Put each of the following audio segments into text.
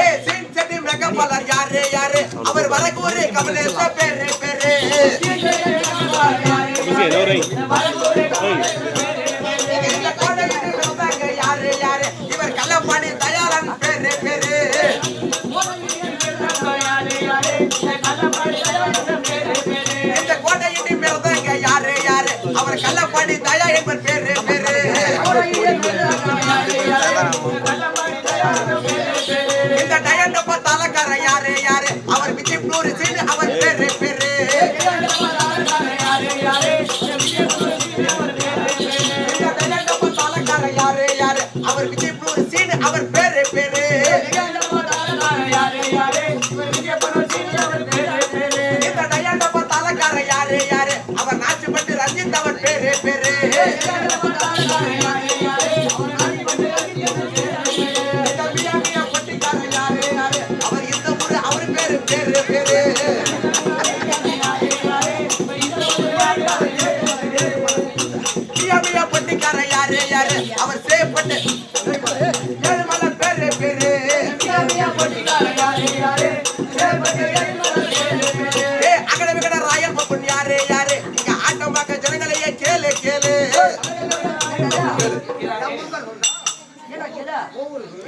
ஏய் யாரு யாரு அவர் வரக்கூறு கமலேச பேரு பேரு யாரு யாரு இவர் கள்ளப்பாடி தயாரன் பேரு பேரு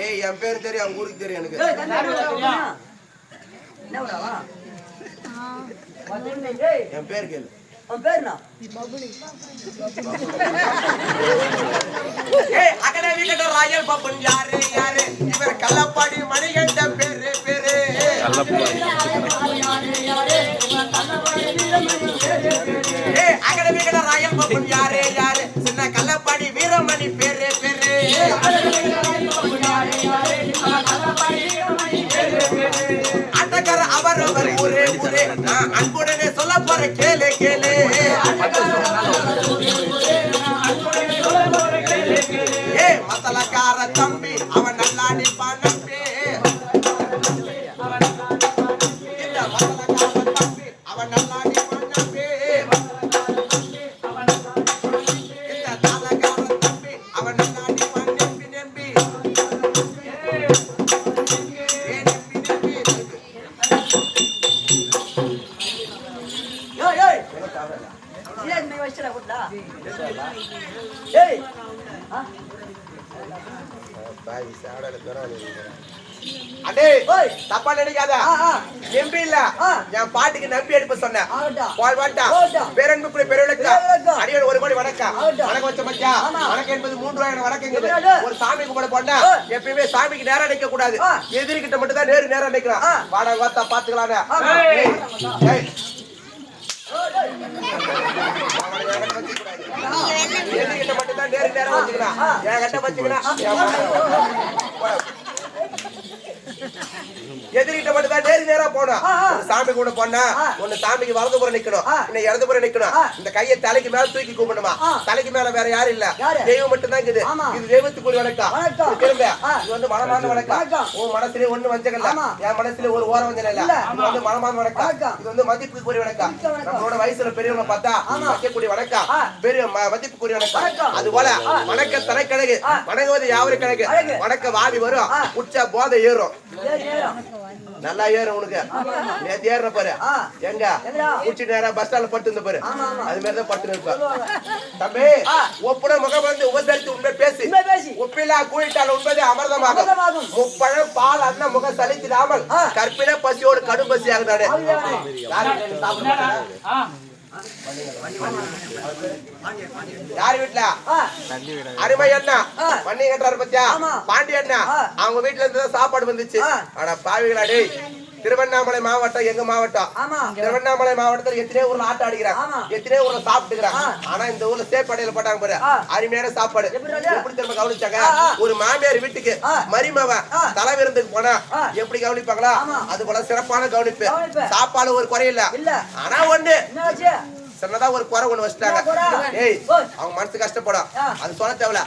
ஏய் என் பேர் தெரியும் அவங்க ஊருக்கு தெரியும் எனக்கு. என் பேர் கேளு. விகட ராயல் பப்பன் யாரு யாரு? இவர் கள்ளப்பாடி மணிகண்ட பேரு பேரு. ஏய் அகட விகட ராயல் பப்பன் யாரு யாரு? ஏ தம்பி அவன் நல்லா நிப்பான் நம்பி. இந்த மத்தலக்கார தம்பி அவன் நல்லா நிப்பான் நம்பி. அடே தப்பா நினைக்காத. நம்பி இல்ல. என் பாட்டுக்கு நம்பி எடுப்ப சொன்னேன். போய் வாட்டா பேரன்புக்குரிய பெருவிளக்கா. அடியோட ஒரு கோடி வணக்கம். வணக்கம் வச்ச மச்சா வணக்கம் என்பது மூன்று ரூபாய் வணக்கங்குது ஒரு சாமி கும்பிட போனா எப்பயுமே சாமிக்கு நேரம் நிக்க கூடாது. எதிரிகிட்ட மட்டும் தான் நேரு நேரம் நிக்கலாம். வாடா வாத்தா பாத்துக்கலாம்னு. எதிரிகிட்ட மட்டும் தான் நேரு நேரம் வச்சுக்கலாம் என் கிட்ட வச்சுக்கலாம் எதிரிட்ட மட்டும் தான் நேரு நேரா ஒரு சாமி கூட போனா ஒண்ணு சாமிக்கு வலது புறம் நிக்கணும் இன்னும் இடது புறம் நிக்கணும். இந்த கையை தலைக்கு மேல தூக்கி கும்பிடணுமா தலைக்கு மேல வேற யாரும் இல்ல. தெய்வம் மட்டும் தான் இருக்குது இது தெய்வத்துக்குரிய வணக்கம். இது திரும்ப. இது வந்து மனமான வணக்கம். உன் மனசுல ஒண்ணு வஞ்சகல்ல என் மனசுல ஒரு ஓர வஞ்சகம் இல்ல. இது வந்து மனமான வணக்கம். இது வந்து மதிப்புக்குரிய வணக்கம். நம்மளோட வயசுல பெரியவங்க பார்த்தா வைக்கக்கூடிய வணக்கம். பெரிய ம- மதிப்புக்குரிய வணக்கம். அது போல வணக்க தலைக்கழகு வணங்குவது யாவரு கழகு வணக்க வாதி வரும். உச்ச போதை ஏறும். நல்லா ஏறும் உனக்கு. நேத்து ஏறுற பாரு. எங்க? உச்சி நேரா பஸ் ஸ்டாண்ட்ல பட்டு இருந்த பாரு. அது மாதிரி தான் பட்டு இருப்ப தம்பி ஒப்புட முகம் வந்து உபசரித்து உண்மை பேசி. உப்பிலா கூழிட்டால் உண்பது அமிர்தமாகும். முப்பழம் பால் அன்ன முகம் சலித்திடாமல் கற்பின பசியோடு கடும் பசி ஆகுதானே யாரு வீட்டுல அருமை அண்ணா. பண்ணி கட்டுறாரு பத்தியா? பாண்டி அண்ணா. அவங்க வீட்டுல இருந்து சாப்பாடு வந்துச்சு. ஆனா பாவிகளா டேய். திருவண்ணாமலை மாவட்டம் எங்க மாவட்டம்? திருவண்ணாமலை மாவட்டத்துல எத்தனையோ ஊர்ல ஆட்டம் ஆடிக்கிறாங்க. எத்தனையோ ஊர்ல சாப்பிட்டுக்கிறாங்க. ஆனா இந்த ஊர்ல சேப்பாடையில போட்டாங்க பாரு. அருமையான சாப்பாடு. எப்படி திரும்ப கவனிச்சாங்க? ஒரு மாமியார் வீட்டுக்கு மருமவ தலை விருந்துக்கு போனா எப்படி கவனிப்பாங்களா? அது போல சிறப்பான கவனிப்பு. சாப்பாடு ஒரு குறையில்ல. ஆனா ஒண்ணு. சின்னதா ஒரு குறை ஒண்ணு வச்சுட்டாங்க. ஏய் அவங்க மனசு கஷ்டப்படும். அது சொல்ல தேவையில்ல.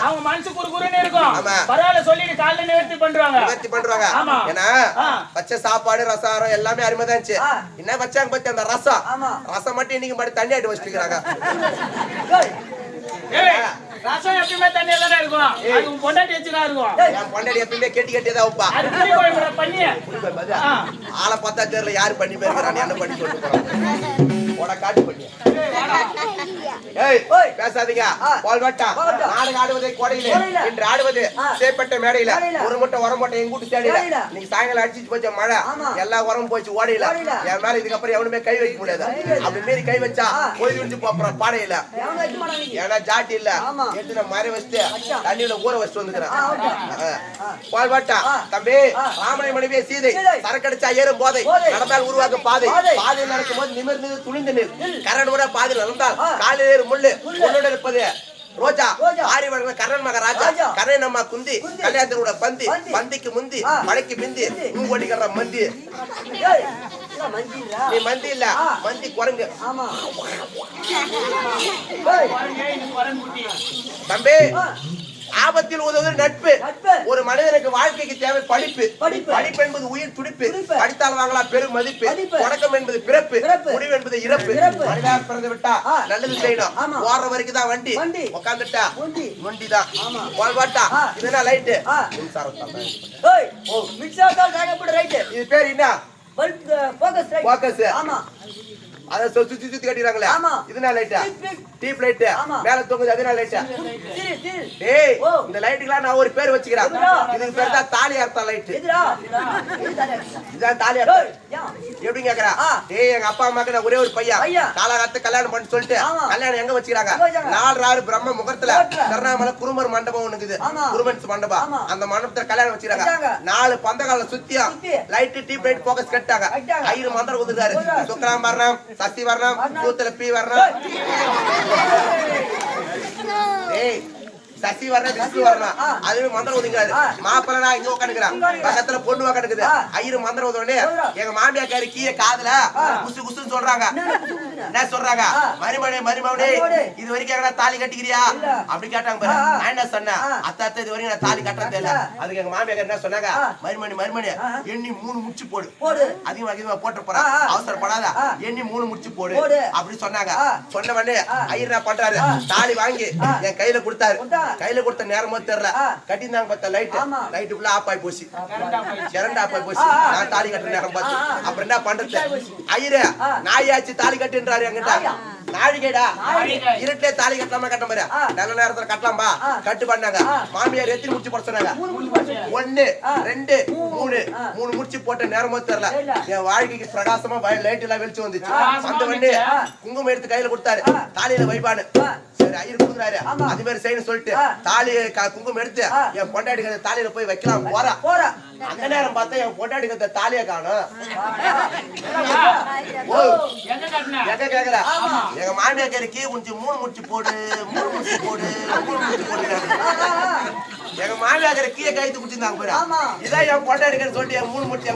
அவங்க மனசு குறுகுறுன்னு இருக்கும். பரவாயில்ல சொல்லிட்டு காலைல நிவர்த்தி பண்றாங்க. நிவர்த்தி பண்றாங்க. ஆமா. ஏன்னா ஆ. வச்ச சாப்பாடு ரசாரம் எல்லாமே அருமை தான் இருந்துச்சு. என்ன வச்சாங்க பத்தி அந்த ரசம்? ரசம் மட்டும் இன்னைக்கு மட்டும் தண்ணி ஆட்டி வச்சுக்கிறாங்க எப்பயுமே தண்ணியா தானே இருக்கும். அது உன் பொண்டாட்டி வச்சுதான் இருக்கும். என் பொண்டாடி எப்பயுமே கெட்டி கெட்டி தான் வைப்பா. ஆளை பார்த்தா தெரியல யாரு பண்ணி போயிருக்கிறான் என்ன பண்ணி சொல்லிட்டு போறான் உட காட்டு பண்ணி. பேசாதீங்க. நாடகம் ஆடுவதை கோடையிலே. இன்று ஆடுவது சேப்பட்ட மேடையில. ஒரு மூட்டை உரம் மூட்டை எங்க வீட்டு தேடியில நீங்க சாயங்காலம் அடிச்சிட்டு போச்ச மழை. எல்லா உரம் போச்சு ஓடையில. என் மேல இதுக்கப்புறம் எவனுமே கை வைக்க முடியாது. அப்படி மீறி கை வச்சா போய் விழுந்து பாடையில. ஏன்னா ஜாட்டி இல்ல. எடுத்து மறை வச்சுட்டு தண்ணியில ஊற வச்சுட்டு வந்துக்கிறேன். பால் தம்பி ராமனை மனைவியே சீதை. சரக்கடிச்சா ஏறும் போதை. நடந்தால் உருவாக்கும் பாதை. பாதையில் நடக்கும் போது நிமிர்ந்து துணிந்து நில். கரடுமுறை பாதையில் நடந்தால் ஏறும் முள்ளு. முள்ளோட இருப்பது ரோஜா. ஆரி வழங்க கரண் மகராஜா. கரண் அம்மா குந்தி. கல்யாணத்தோட பந்தி. பந்திக்கு முந்தி. மழைக்கு பிந்தி. மூங்கொடிக்கிற மந்தி. நீ மந்தி இல்ல. மந்தி குரங்கு. தம்பி ஆபத்தில் உதவுவது நட்பு. ஒரு மனிதனுக்கு வாழ்க்கைக்கு தேவை படிப்பு. படிப்பு. என்பது உயிர் துடிப்பு. படித்தால் வாங்கலாம் பெரும் மதிப்பு. தொடக்கம் என்பது பிறப்பு. முடிவு என்பது இறப்பு. மனிதா பிறந்து விட்டா நல்லது செய்யணும். ஓடுற வரைக்கும் தான் வண்டி. உட்காந்துட்டா வண்டி. தான். வாழ்வாட்டா? இதுனா லைட்டு. மின்சாரம் தான். இது பேர் என்ன? Focus. அத சு- சுத்தி சுத்தி கட்டிடுறாங்களே ஆமா. இதுனா லைட்டா Deep டீப் லைட் ஆமா. மேல தொங்குது அதுனா லைட்டா டேய். இந்த லைட்டுக்கெல்லாம் நான் ஒரு பேர் வச்சுக்கிறேன்? இதுக்கு பேர் தான் தாலி அர்த்தம் லைட் இதான் தாலி அர்த்தம் எப்படி கேக்குறா. டேய் எங்க அப்பா அம்மாக்கு நான் ஒரே ஒரு பையன். காலாகாலத்து கல்யாணம் பண்ணி சொல்லிட்டு ஆமா. கல்யாணம் எங்க வச்சுக்கிறாங்க? நாலு ஆறு பிரம்ம முகத்துல. திருவண்ணாமலை குருமர் மண்டபம் ஒண்ணு இருக்குது ஆமா. குருமன்ஸ் மண்டபம். அந்த மண்டபத்துல கல்யாணம் வச்சுக்கிறாங்க. நாலு பந்தகால சுத்தியும் சுத்தி. லைட் டீப் லைட் போக்கஸ் கட்டாங்க. ஐயரு மந்திரம் ஊதுறாரு. சுக்கராம் வர்ணம் சக்தி வர்ணம். கூத்துல பி வர்ணம் ஏய் சசி வர்ணம் விஷ்ணு வர்ணம். அதுவே மந்திரம் ஊதுங்கிறாரு ஆ. மாப்பிள்ளை இங்க உட்காந்துக்கிறான். பக்கத்துல பொண்ணு உட்காந்துக்குது. ஐயரு மந்திரம் ஊதுறா. எங்க மாமியாக்காரு கீழே காதுல குசு குசுன்னு சொல்றாங்க என்ன சொல்றாங்க. மருமகனே மருமகனே. இது வரைக்கும் எங்கடா தாலி கட்டிக்கிறியா. அப்படி கேட்டாங்க பாரு. நான் என்ன சொன்னேன். அத்தா அத்தா இது வரைக்கும் நான் தாலி கட்டுறது இல்ல. அதுக்கு எங்க மாமியார் என்ன சொன்னாங்க ஆ. மருமணி. எண்ணி மூணு முச்சு போடு போடு. அதிகமா அதிகமா போட்டு போறா. அவசரப்படாத. எண்ணி மூணு முச்சு போடு போடு. அப்படி சொன்னாங்க. சொன்ன உடனே. ஐயர் என்ன பண்றாரு. தாலி வாங்கி. என் கையில கொடுத்தாரு கொடுத்தா. கையில கொடுத்த நேரமோ தெரியல. கட்டியிருந்தாங்க பார்த்தா லைட். லைட் ஃபுல்லா ஆஃப் ஆகி போச்சு. கரண்ட் ஆஃப் ஆகி போச்சு. நான் தாலி கட்டுற நேரம் பார்த்து. அப்புறம் என்ன பண்றது. ஐயரே. நாயாச்சு தாலி கட்டுன்றாரு என்கிட்ட? நாழிகைடா நாழிகை. இருட்டிலே தாலி கட்டலாமா கட்ட மாதிரி. நல்ல நேரத்துல கட்டலாம்பா. கட்டு பண்ணாங்க. மாமியார் எத்தனை முடிச்சு போட சொன்னாங்க. ஒண்ணு. ரெண்டு மூணு. மூணு முடிச்சு போட்ட நேரமோ தெரியல. என் வாழ்க்கைக்கு பிரகாசமா லைட் எல்லாம் வெளிச்சு வந்துச்சு வந்துச்சு. ஆ. குங்குமம் எடுத்து கையில கொடுத்தாரு. தாலியில. சரி ஐயர் கொடுக்குறாரு ஆமா. அது மாதிரி செய்யணும் சொல்லிட்டு. தாலி க- குங்குமம் எடுத்து. என் பொண்டாடி தாலியில போய் வைக்கலாம் போறா போறா அந்த நேரம் பார்த்தா என் பொண்டாடி தாலியை காணும் ஓ எங்க? எங்க கேக்குற ஆமா. எங்க மாமியாக்காரு கீ குஞ்சு மூணு முடிச்சு போடு மூணு முடிச்சு போடு மூணு முடிச்சு போடு எங்க மாமியாக்கார கீழே கைத்து குடிச்சிருந்தாங்க பாரு. இதான் என் பொண்டாடிக்கன்னு சொல்லிட்டு என் மூணு முடிச்சு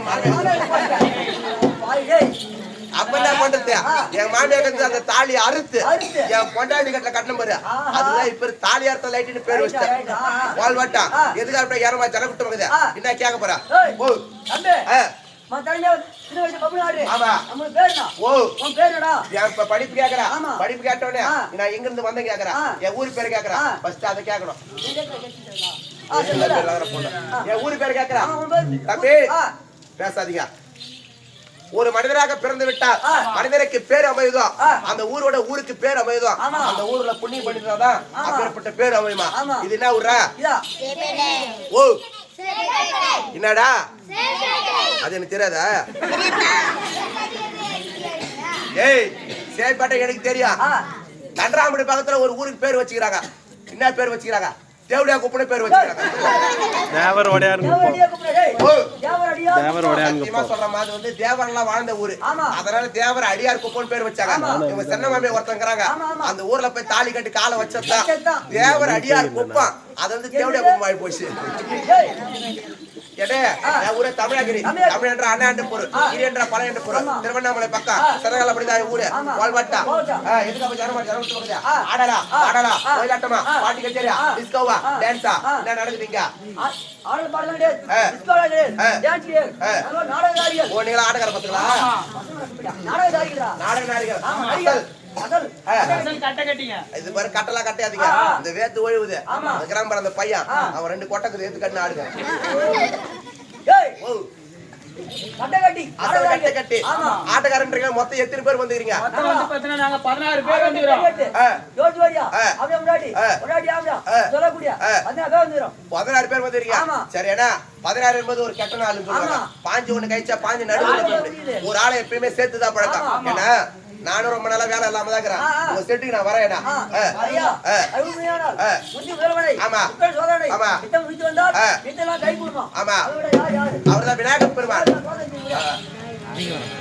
பாய் டேய் அப்ப என்ன பண்றது? என் மாமியாருக்கு அந்த தாலி அறுத்து. என் பொண்டாடி கட்டில கட்டணும் பாரு. அதுதான் இப்ப தாலி அறுத்த லைட்டுன்னு பேர் வச்சிட்டேன். ஆஹா. வாழ்வாட்டா? ஆ. எதுக்கு அப்படியே ஏறமா ஜனகுட்டம் இருக்குது ஆ. என்ன கேட்க போறா. ஓ. படிப்பு கேக்குறா ஆமா. படிப்பு கேட்டோடனே. நான் எங்க இருந்து வந்தேன் கேக்குறா. என் ஊர் பேர் கேக்குறா. ஃபர்ஸ்ட் அதை கேட்கணும். என் ஊர் பேர் கேக்குறா தம்பி. பேசாதீங்க. ஒரு மனிதராக பிறந்து விட்டால். மனிதருக்கு பேர் அமையுதோ. அந்த ஊரோட ஊருக்கு பேர் அமையுதோ. அந்த ஊர்ல புண்ணியம் பண்ணிருந்தாதான். அப்பேற்பட்ட பேர் அமையுமா. இது என்ன ஊரா ஓ. என்னடா? அது எனக்கு தெரியாதா? ஏய் சேப்பாட்டை எனக்கு தெரியும். ஆ. தண்டராம்படி பக்கத்துல ஒரு ஊருக்கு பேர் வச்சுக்கிறாங்க. என்ன பேர் வச்சுக்கிறாங்க? தேவடியா குப்பனை பேர் வச்சுக்கிறாங்க தேவர் தேவரடியா தேவர் மாதிரி வந்து தேவரெல்லாம் வாழ்ந்த ஊரு. அதனால தேவர் அடியார் குப்பன் பேர் வச்சாங்க. இவங்க சென்ன மாமியா ஒருத்தங்கிறாங்க. அந்த ஊர்ல போய் தாலி கட்டி காலை வச்சதான். தேவர் அடியார் குப்பம் அது வந்து தேவடியா குப்பம் ஆகி போச்சு. ஊரே தமிழகிரி. தமிழ் என்ற அண்ணாண்டு பொருள் ஆ. இரு என்ற பல என்ற பொருள் ஆமா. திருவண்ணாமலை பக்கம் ஆ. சிறகால அப்படிதான் ஊரு. வாழ்வட்டா. எதுக்கு அப்ப ஜனமா ஜனம் சொல்லுங்க ஆ. ஆடலா ஆ. ஆடலா ஆ. கோயிலாட்டமா ஆ. பாட்டி கச்சேரியா ஆ. டிஸ்கோவா ஆ. டான்ஸா ஆ. என்ன நடக்குதுங்க ஆ- ஆடல் பாடலாம் கிடையாது ஆ. டிஸ்கோ கிடையாது ஆ. டான்ஸ் கிடையாது ஆ. அதெல்லாம் நாடகதாரிகள் ஓ நீங்களா ஆடக்கார பத்துங்களா ஆமா. நாடகதாரிகளா நாடக நாடிகள் இது மாதிரி கட்டலாம் கட்டாதீங்க. ஆ. இந்த வேத்து ஒழுகுது. ஆமா. அந்த கிராம அந்த பையன். அவன் ரெண்டு கொட்டக்கு ஏத்து கட்டின ஆடுங்க ஏய். ஓ. கட்டை கட்டி. அசல் கட்டை கட்டி. ஆமா. ஆட்டக்காரன்றீங்க மொத்தம் எத்தனை பேர் வந்துக்கிறீங்க. மொத்தம் வந்து பாத்தீங்கன்னா நாங்க பதினாறு பேர். பதினாறு பேர் வந்துடும் பதினாறு பேர் வந்துருக்கீங்க ஆமா. சரி ஏன்னா பதினாறு என்பது ஒரு கெட்ட ஆமா. பாஞ்சு ஒண்ணு கழிச்சா பாஞ்சு நடுவில். ஒரு ஆளை எப்பயுமே சேர்த்துதான் பழக்கம். ஏன்னா நானும் ரொம்ப நாளா வேலை இல்லாம தான் இருக்கிறேன். உங்க செட்டுக்கு நான் வரேன் ஆமா. ஆமா. ஆமா. அவர்தான் விநாயகர் பெருமாள். விநாயகர்.